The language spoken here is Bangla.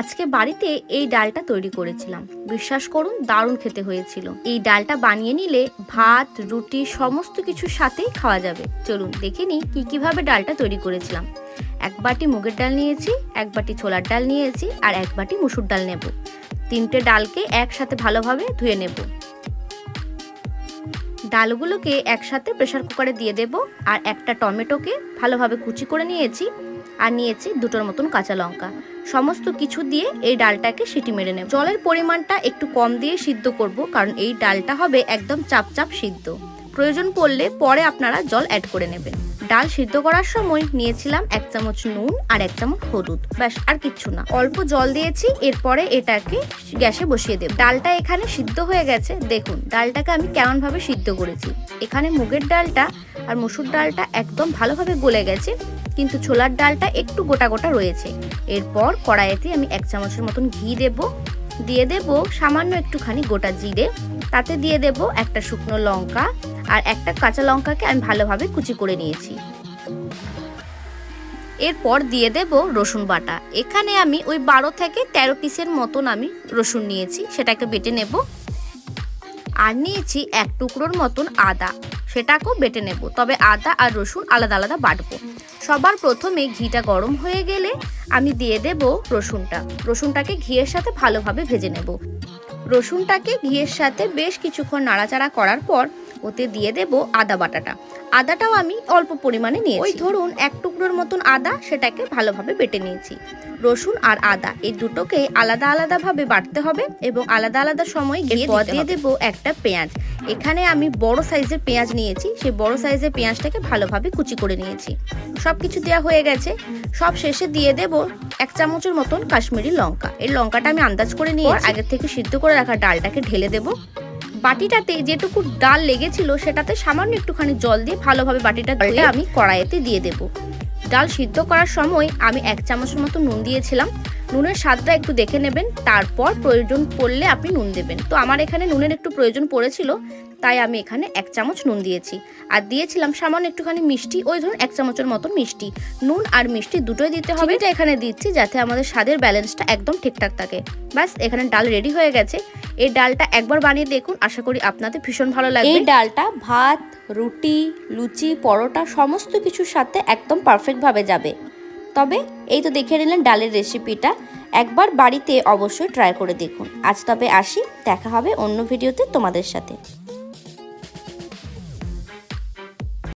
আজকে বাড়িতে এই ডালটা তৈরি করেছিলাম। বিশ্বাস করুন, দারুণ খেতে হয়েছিল। এই ডালটা বানিয়ে নিলে ভাত, রুটি, সমস্ত কিছুর সাথেই খাওয়া যাবে। চলুন দেখে নিই কী কীভাবে ডালটা তৈরি করেছিলাম। এক বাটি মুগের ডাল নিয়েছি, এক বাটি ছোলার ডাল নিয়েছি আর এক বাটি মুসুর ডাল নেব। তিনটে ডালকে একসাথে ভালোভাবে ধুয়ে নেব। ডালগুলোকে একসাথে প্রেসার কুকারে দিয়ে দেব আর একটা টমেটোকে ভালোভাবে কুচি করে নিয়েছি। আর নিয়েছি দুটোর মতন কাঁচা লঙ্কা। সমস্ত কিছু দিয়ে এই ডালটাকে সিটি মেরে নেব। জলের পরিমাণটা একটু কম দিয়ে সিদ্ধ করব, কারণ এই ডালটা হবে একদম চাপ চাপ সিদ্ধ। প্রয়োজন পড়লে পরে আপনারা জল অ্যাড করে নেবেন। ডাল সিদ্ধ করার সময় নিয়েছিলাম এক চামচ নুন আর এক চামচ হলুদ। ব্যাস, আর কিচ্ছু না। অল্প জল দিয়েছি, এরপরে এটাকে গ্যাসে বসিয়ে দেব। ডালটা এখানে সিদ্ধ হয়ে গেছে। দেখুন, ডালটাকে আমি কেমন ভাবে সিদ্ধ করেছি। এখানে মুগের ডালটা আর মসুর ডালটা একদম ভালোভাবে গলে গেছে। কিন্তু ছোলার ডালটা একটু গোটা গোটা রয়েছে। এরপর কড়াইতে আমি এক চামচের মতন ঘি দেব। দিয়ে দেব সামান্য একটুখানি গোটা জিরে। তাতে দিয়ে দেব একটা শুকনো লঙ্কা আর একটা কাঁচা লঙ্কাকে আমি ভালোভাবে কুচি করে নিয়েছি। এরপর দিয়ে দেব রসুন বাটা। এখানে আমি ওই বারো থেকে তেরো পিসের মতন আমি রসুন নিয়েছি, সেটাকে বেটে নেব। আর নিয়েছি এক টুকরোর মতন আদা। সেটাকেও বেটে নেব। তবে আদা আর রসুন আলাদা আলাদা বাটবো। সবার প্রথমে ঘিটা গরম হয়ে গেলে আমি দিয়ে দেব রসুনটা। রসুনটাকে ঘিয়ের সাথে ভালোভাবে ভেজে নেব। রসুনটাকে ঘিয়ের সাথে বেশ কিছুক্ষণ নাড়াচাড়া করার পর ওতে দিয়ে দেব আদা বাটাটা। আদাটাও আমি অল্প পরিমাণে নিয়েছি। ওই ধরুন এক টুকরোর মতন আদা সেটাকে ভালোভাবে বেটে নিয়েছি। রসুন আর আদা এই দুটোকে আলাদা আলাদা ভাবে বাটতে হবে এবং আলাদা আলাদা সময় গিয়ে দিয়ে দেব একটা পেঁয়াজ। এখানে আমি বড় সাইজের পেঁয়াজ নিয়েছি সেই বড় সাইজের পেঁয়াজটাকে ভালোভাবে কুচি করে নিয়েছি। সব কিছু দেওয়া হয়ে গেছে। সব শেষে দিয়ে দেব এক চামচের মতন কাশ্মীরি লঙ্কা। এই লঙ্কাটা আমি আন্দাজ করে নিয়ে আগের থেকে সিদ্ধ করে রাখা ডালটাকে ঢেলে দেব। বাটিটাতে যেটুকু ডাল লেগেছিল সেটাতে সামান্য একটুখানি জল দিয়ে ভালোভাবে বাটিটা ধুয়ে আমি কড়াইতে দিয়ে দেব। ডাল সিদ্ধ করার সময় আমি এক চামচের মতো নুন দিয়েছিলাম। নুনের স্বাদটা একটু দেখে নেবেন। তারপর প্রয়োজন পড়লে আপনি নুন দেবেন। তো আমার এখানে নুনের একটু প্রয়োজন পড়েছিল। তাই আমি এখানে এক চামচ নুন দিয়েছি। আর দিয়েছিলাম সামান্য একটুখানি মিষ্টি ওই ধরুন এক চামচের মতন মিষ্টি। নুন আর মিষ্টি দুটোই দিতে হবে। এটা এখানে দিচ্ছি যাতে আমাদের স্বাদের ব্যালেন্সটা একদম ঠিকঠাক থাকে। ব্যাস এখানে ডাল রেডি হয়ে গেছে। এই ডালটা একবার বানিয়ে দেখুন আশা করি আপনাদের ভীষণ ভালো লাগবে। এই ডালটা ভাত রুটি লুচি পরোটা সমস্ত কিছুর সাথে একদম পারফেক্টভাবে যাবে। তবে এই তো দেখে নিলেন ডালের রেসিপিটা একবার বাড়িতে অবশ্যই ট্রাই করে দেখুন। আজ তবে আসি দেখা হবে অন্য ভিডিওতে তোমাদের সাথে।